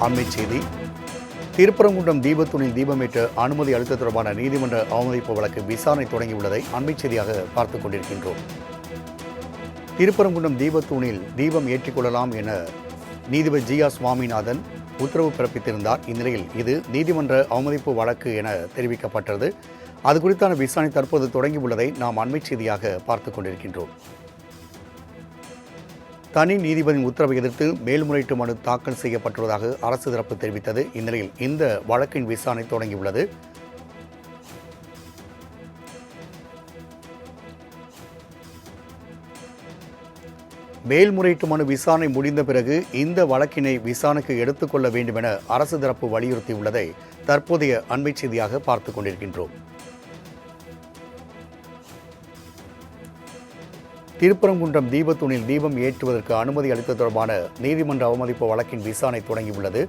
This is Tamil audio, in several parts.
அண்மை செய்தி. திருப்பரங்குன்றம் தீபத்துணில் தீபமேற்ற அனுமதி அளித்த தொடர்பான நீதிமன்ற அவமதிப்பு வழக்கு விசாரணை தொடங்கியுள்ளதை அண்மை செய்தியாக பார்த்துக் கொண்டிருக்கின்றோம். திருப்பரங்குன்றம் தீபத்தூணில் தீபம் ஏற்றிக்கொள்ளலாம் என நீதிபதி ஜி ஆர் சுவாமிநாதன் உத்தரவு பிறப்பித்திருந்தார். இந்நிலையில் இது நீதிமன்ற அவமதிப்பு வழக்கு என தெரிவிக்கப்பட்டது. அது குறித்தான விசாரணை தற்போது தொடங்கியுள்ளதை நாம் அண்மை செய்தியாக பார்த்துக் கொண்டிருக்கின்றோம். தனி நீதிபதியின் உத்தரவை எதிர்த்து மேல்முறையீட்டு மனு தாக்கல் செய்யப்பட்டுள்ளதாக அரசு தரப்பு தெரிவித்தது. இந்நிலையில் இந்த வழக்கின் விசாரணை தொடங்கியுள்ளது. மேல்முறையீட்டு மனு விசாரணை முடிந்த பிறகு இந்த வழக்கினை விசாரணைக்கு எடுத்துக்கொள்ள வேண்டும் என அரசு தரப்பு வலியுறுத்தியுள்ளதை தற்போதைய அண்மை செய்தியாக பார்த்துக் கொண்டிருக்கின்றோம். திருப்பரங்குன்றம் தீபத்தூணில் தீபம் ஏற்றுவதற்கு அனுமதி அளித்தது தொடர்பான நீதிமன்ற அவமதிப்பு வழக்கின் விசாரணை தொடங்கியுள்ளது.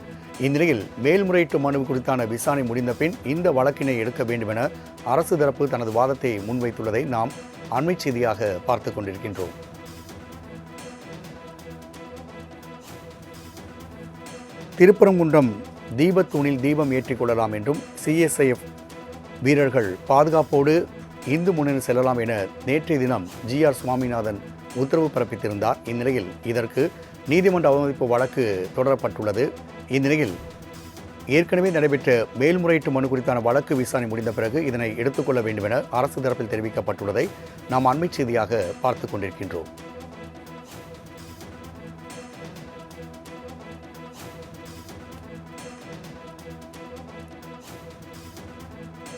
இந்நிலையில் மேல்முறையீட்டு மனு குறித்தான விசாரணை முடிந்த பின் இந்த வழக்கினை எடுக்க வேண்டும் என அரசு தரப்பு தனது வாதத்தை முன்வைத்துள்ளதை நாம் அண்மை செய்தியாக பார்த்து கொண்டிருக்கின்றோம். திருப்பரங்குன்றம் தீபத்தூணில் தீபம் ஏற்றிக்கொள்ளலாம் என்றும் சிஎஸ்ஐஎஃப் வீரர்கள் பாதுகாப்போடு இந்து முன்னணி செல்லலாம் என நேற்றைய தினம் ஜி ஆர் சுவாமிநாதன் உத்தரவு பிறப்பித்திருந்தார். இந்நிலையில் இதற்கு நீதிமன்ற அவமதிப்பு வழக்கு தொடரப்பட்டுள்ளது. இந்நிலையில் ஏற்கனவே நடைபெற்ற மேல்முறையீட்டு மனு குறித்தான வழக்கு விசாரணை முடிந்த பிறகு இதனை எடுத்துக்கொள்ள வேண்டும் என அரசு தரப்பில் தெரிவிக்கப்பட்டுள்ளதை நாம் அண்மை செய்தியாக பார்த்துக் கொண்டிருக்கின்றோம்.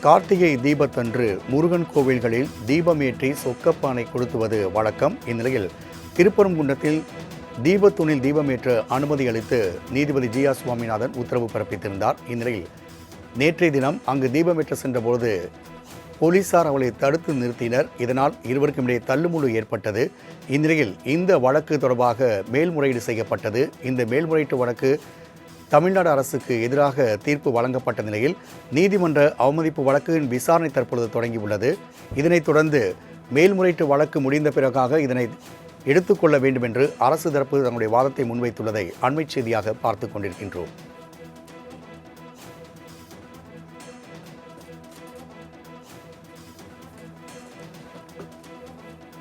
கார்த்திகை தீபத்தன்று முருகன் கோவில்களில் தீபமேற்றி சொக்கப்பானை கொளுத்துவது வழக்கம் இந்நிலையில் திருப்பரங்குன்றத்தில் தீபத்தூணில் தீபமேற்ற அனுமதி அளித்து நீதிபதி ஜி ஆர் சுவாமிநாதன் உத்தரவு பிறப்பித்திருந்தார். இந்நிலையில் நேற்றைய தினம் அங்கு தீபமேற்ற சென்றபோது போலீசார் அவளை தடுத்து நிறுத்தினர். இதனால் இருவருக்கும் இடையே தள்ளுமுள்ளு ஏற்பட்டது. இந்நிலையில் இந்த வழக்கு தொடர்பாக மேல்முறையீடு செய்யப்பட்டது. இந்த மேல்முறையீட்டு வழக்கு தமிழ்நாடு அரசுக்கு எதிராக தீர்ப்பு வழங்கப்பட்ட நிலையில் நீதிமன்ற அவமதிப்பு வழக்கின் விசாரணை தற்பொழுது தொடங்கியுள்ளது. இதனைத் தொடர்ந்து மேல்முறையீட்டு வழக்கு முடிந்த பிறகாக இதனை எடுத்துக்கொள்ள வேண்டும் என்று அரசு தரப்பு தன்னுடைய வாதத்தை முன்வைத்துள்ளதை அண்மை செய்தியாக பார்த்துக் கொண்டிருக்கின்றோம்.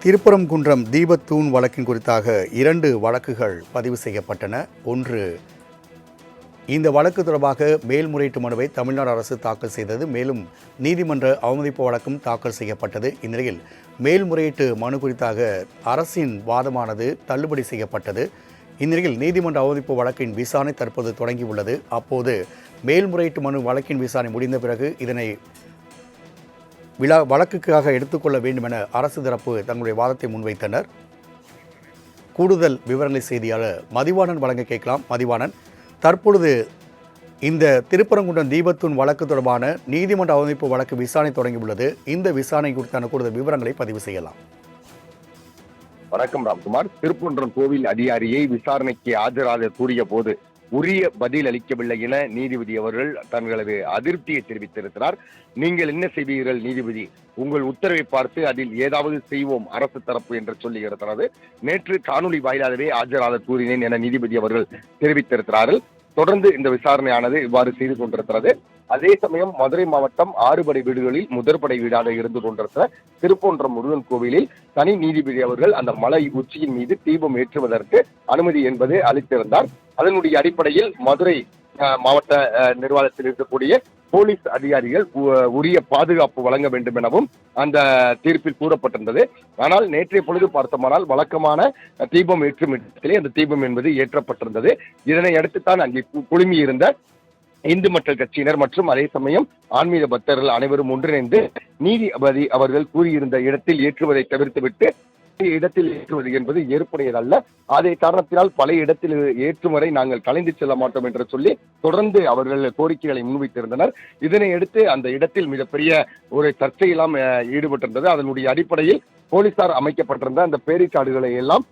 திருப்பரங்குன்றம் தீபத்தூண் வழக்கின் குறித்தாக இரண்டு வழக்குகள் பதிவு செய்யப்பட்டன. ஒன்று இந்த வழக்கு தொடர்பாக மேல்முறையீட்டு மனுவை தமிழ்நாடு அரசு தாக்கல் செய்தது. மேலும் நீதிமன்ற அவமதிப்பு வழக்கும் தாக்கல் செய்யப்பட்டது. இந்நிலையில் மேல்முறையீட்டு மனு குறித்தாக அரசின் வாதமானது தள்ளுபடி செய்யப்பட்டது. இந்நிலையில் நீதிமன்ற அவமதிப்பு வழக்கின் விசாரணை தற்போது தொடங்கியுள்ளது. அப்போது மேல்முறையீட்டு மனு வழக்கின் விசாரணை முடிந்த பிறகு இதனை விழா வழக்குக்காக எடுத்துக்கொள்ள வேண்டும் என அரசு தரப்பு தங்களுடைய வாதத்தை முன்வைத்தனர். கூடுதல் விவரங்களை செய்தியாளர் மதிவாணன் வழங்க கேட்கலாம். மதிவாணன் தற்பொழுது இந்த திருப்பரங்குன்றம் தீபத்தூன் வழக்கு தொடர்பான நீதிமன்ற அவமதிப்பு வழக்கு விசாரணை தொடங்கியுள்ளது. இந்த விசாரணை குறித்தான கூடுதல் விவரங்களை பதிவு செய்யலாம். வணக்கம் ராம்குமார். திருப்பரங்குன்றம் கோவில் அதிகாரியை விசாரணைக்கு ஆஜராக கூறிய போது உரிய பதில் அளிக்கவில்லை என நீதிபதி அவர்கள் தங்களது அதிருப்தியை தெரிவித்திருக்கிறார். நீங்கள் என்ன செய்வீர்கள் நீதிபதி? உங்கள் உத்தரவை பார்த்து அதில் ஏதாவது செய்வோம் அரசு தரப்பு என்று சொல்லி இருக்கிறது. நேற்று காணொலி வாயிலாகவே ஆஜராக கூறினேன் என நீதிபதி அவர்கள் தெரிவித்திருக்கிறார்கள். தொடர்ந்து இந்த விசாரணையானது இவ்வாறு செய்து கொண்டிருக்கிறது. அதே சமயம் மதுரை மாவட்டம் ஆறுபடை வீடுகளில் முதற்படை வீடாக இருந்து கொண்டிருக்கிற திருப்போன்றம் முருகன் கோவிலில் தனி நீதிபதி அவர்கள் அந்த மலை உச்சியின் மீது தீபம் ஏற்றுவதற்கு அனுமதி என்பது அளித்திருந்தார். அதனுடைய அடிப்படையில் மதுரை மாவட்ட நிர்வாகத்தில் இருக்கக்கூடிய போலீஸ் அதிகாரிகள் உ- உரிய பாதுகாப்பு வழங்க வேண்டும் எனவும் அந்த தீர்ப்பில் கூறப்பட்டிருந்தது. ஆனால் நேற்றைய பொழுது பார்த்தோமானால் வழக்கமான தீபம் ஏற்றும் இடத்திலே அந்த தீபம் என்பது ஏற்றப்பட்டிருந்தது. இதனை அடுத்துத்தான் அங்கே கு- குழுமியிருந்த இந்து மக்கள் கட்சியினர் மற்றும் அதே சமயம் ஆன்மீக பக்தர்கள் அனைவரும் ஒன்றிணைந்து நீதிபதி அவர்கள் கூறியிருந்த இடத்தில் ஏற்றுவதை தவிர்த்துவிட்டு இடத்தில் ஏற்றுவது என்பது ஏற்புடையதல்ல. அதே காரணத்தினால் பழைய இடத்தில் ஏற்றும் வரை நாங்கள் கலைந்து செல்ல மாட்டோம் என்று சொல்லி தொடர்ந்து அவர்கள் கோரிக்கைகளை முன்வைத்திருந்தனர். இதனை அடுத்து அந்த இடத்தில் மிகப்பெரிய ஒரு சர்ச்சையெல்லாம் ஈடுபட்டிருந்தது. அதனுடைய அடிப்படையில் போலீசார் அமைக்கப்பட்டிருந்த அந்த பேரிக்காடுகளை எல்லாம்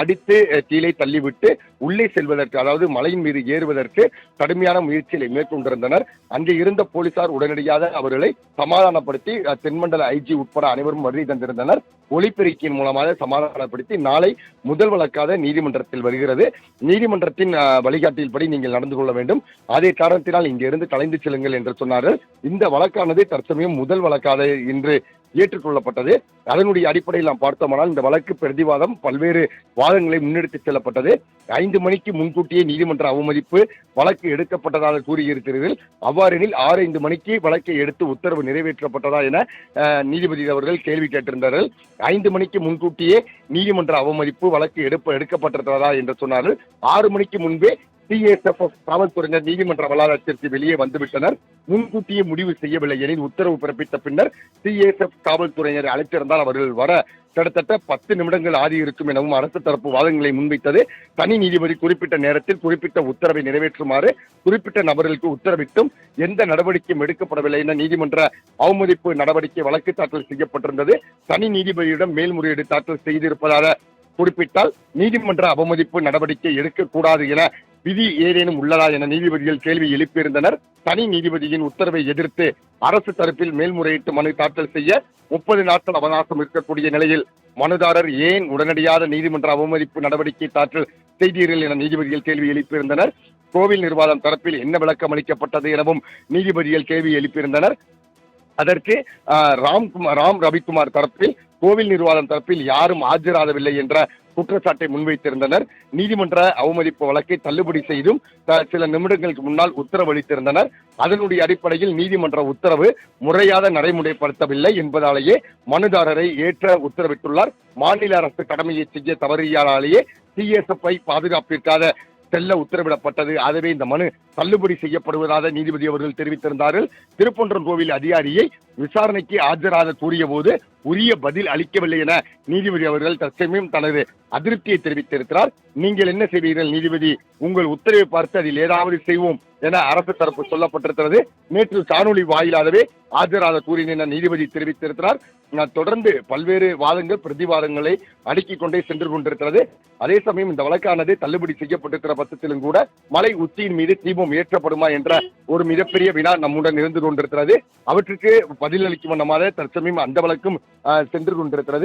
அடித்து கீழே தள்ளிவிட்டு உள்ளே செல்வதற்கு அதாவது மலையின் மீது ஏறுவதற்கு கடுமையான முயற்சிகளை மேற்கொண்டிருந்தனர். அங்கே இருந்த போலீசார் உடனடியாக அவர்களை சமாதானப்படுத்தி தென்மண்டல ஐஜி உட்பட அனைவரும் வருகை தந்திருந்தனர். ஒளிப்பெருக்கியின் மூலமாக சமாதானப்படுத்தி நாளை முதல் வழக்காக நீதிமன்றத்தில் வருகிறது. நீதிமன்றத்தின் வழிகாட்டியின்படி நீங்கள் நடந்து கொள்ள வேண்டும். அதே காரணத்தினால் இங்கிருந்து கலைந்து செல்லுங்கள் என்று சொன்னார்கள். இந்த வழக்கானது தற்சமயம் முதல் வழக்காக இன்று ஏற்றுக்கொள்ளப்பட்டது. அதனுடைய அடிப்படையில் நாம் பார்த்தோமானால் இந்த வழக்கு பிரதிவாதம் பல்வேறு வாதங்களை முன்னெடுத்து செல்லப்பட்டது. ஐந்து மணிக்கு முன்கூட்டியே நீதிமன்ற அவமதிப்பு வழக்கு எடுக்கப்பட்டதாக கூறியிருக்கிறீர்கள். அவ்வாறெனில் ஆறு ஐந்து மணிக்கு வழக்கை எடுத்து உத்தரவு நிறைவேற்றப்பட்டதா என அஹ், நீதிபதி அவர்கள் கேள்வி கேட்டிருந்தார்கள். ஐந்து மணிக்கு முன்கூட்டியே நீதிமன்ற அவமதிப்பு வழக்கு எடுப்ப எடுக்கப்பட்டிருக்கிறதா என்று சொன்னார்கள். ஆறு மணிக்கு முன்பே சிஎஸ்எஃப் காவல்துறையினர் நீதிமன்ற வளாகத்திற்கு வெளியே வந்துவிட்டனர். முன்கூட்டியே முடிவு செய்யவில்லை எனில் உத்தரவு பிறப்பித்த பின்னர் சிஎஸ்எஃப் காவல்துறையினரை அழைத்திருந்தால் அவர்கள் வர கிட்டத்தட்ட பத்து நிமிடங்கள் ஆதி இருக்கும் எனவும் அரசு தரப்பு வாதங்களை முன்வைத்தது. தனி நீதிபதி குறிப்பிட்ட நேரத்தில் குறிப்பிட்ட உத்தரவை நிறைவேற்றுமாறு குறிப்பிட்ட நபர்களுக்கு உத்தரவிட்டும் எந்த நடவடிக்கையும் எடுக்கப்படவில்லை என நீதிமன்ற அவமதிப்பு நடவடிக்கை வழக்கு தாக்கல் செய்யப்பட்டிருந்தது. தனி நீதிபதியிடம் மேல்முறையீடு தாக்கல் செய்திருப்பதாக குறிப்பிட்டால் நீதிமன்ற அவமதிப்பு நடவடிக்கை எடுக்கக்கூடாது என விதி ஏதேனும் உள்ளதா என நீதிபதிகள் கேள்வி எழுப்பியிருந்தனர். தனி நீதிபதியின் உத்தரவை எதிர்த்து அரசு தரப்பில் மேல்முறையீட்டு மனு தாக்கல் செய்ய முப்பது நாட்கள் அவகாசம் இருக்கக்கூடிய நிலையில் மனுதாரர் ஏன் உடனடியாக நீதிமன்ற அவமதிப்பு நடவடிக்கை தாக்கல் செய்தீர்கள் என நீதிபதிகள் கேள்வி எழுப்பியிருந்தனர். கோவில் நிர்வாகம் தரப்பில் என்ன விளக்கம் அளிக்கப்பட்டது எனவும் நீதிபதிகள் கேள்வி எழுப்பியிருந்தனர். அதற்கு ஆஹ், ராம்குமார் ராம் ரவிக்குமார் தரப்பில் கோவில் நிர்வாகம் தரப்பில் யாரும் ஆஜராகவில்லை என்ற குற்றச்சாட்டை முன்வைத்திருந்தனர். நீதிமன்ற அவமதிப்பு வழக்கை தள்ளுபடி செய்தும் சில நிமிடங்களுக்கு முன்னால் உத்தரவளித்திருந்தனர். அதனுடைய அடிப்படையில் நீதிமன்ற உத்தரவு முறையாக நடைமுறைப்படுத்தவில்லை என்பதாலேயே மனுதாரரை ஏற்ற உத்தரவிட்டுள்ளார். மாநில அரசு கடமையை செய்ய தவறியாலேயே சிஎஸ்எஃப்ஐ பாதுகாப்பிற்காக செல்ல உத்தரவிடப்பட்டது. ஆகவே இந்த மனு தள்ளுபடி செய்யப்படுவதாக நீதிபதி அவர்கள் தெரிவித்திருந்தார்கள். திருப்பொன்றம் கோவில் அதிகாரியை விசாரணைக்கு ஆஜராக கூறிய போது உரிய பதில் அளிக்கவில்லை என நீதிபதி அவர்கள் தற்சமயம் தனது அதிருப்தியை தெரிவித்திருக்கிறார். நீங்கள் என்ன செய்வீர்கள் நீதிபதி? உங்கள் உத்தரவை பார்த்து அதில் ஏதாவது செய்வோம் என அரசு தரப்பு சொல்லப்பட்டிருக்கிறது. நேற்று காணொலி வாயிலாகவே ஆஜராக கூறினேன் என நீதிபதி தெரிவித்திருக்கிறார். நான் தொடர்ந்து பல்வேறு வாதங்கள் பிரதிவாதங்களை அடுக்கிக் கொண்டே சென்று கொண்டிருக்கிறது. அதே சமயம் இந்த வழக்கானது தள்ளுபடி செய்யப்பட்டிருக்கிற பட்சத்திலும் கூட மலை உச்சியின் மீது தீபம் ஏற்றப்படுமா என்ற ஒரு மிகப்பெரிய வினா நம்முடன் இருந்து கொண்டிருக்கிறது. அவற்றுக்கு பதிலளிக்கும் வண்ணமாக தற்சமயம் அந்த வழக்கும் சென்று கொண்டிருக்கிறது.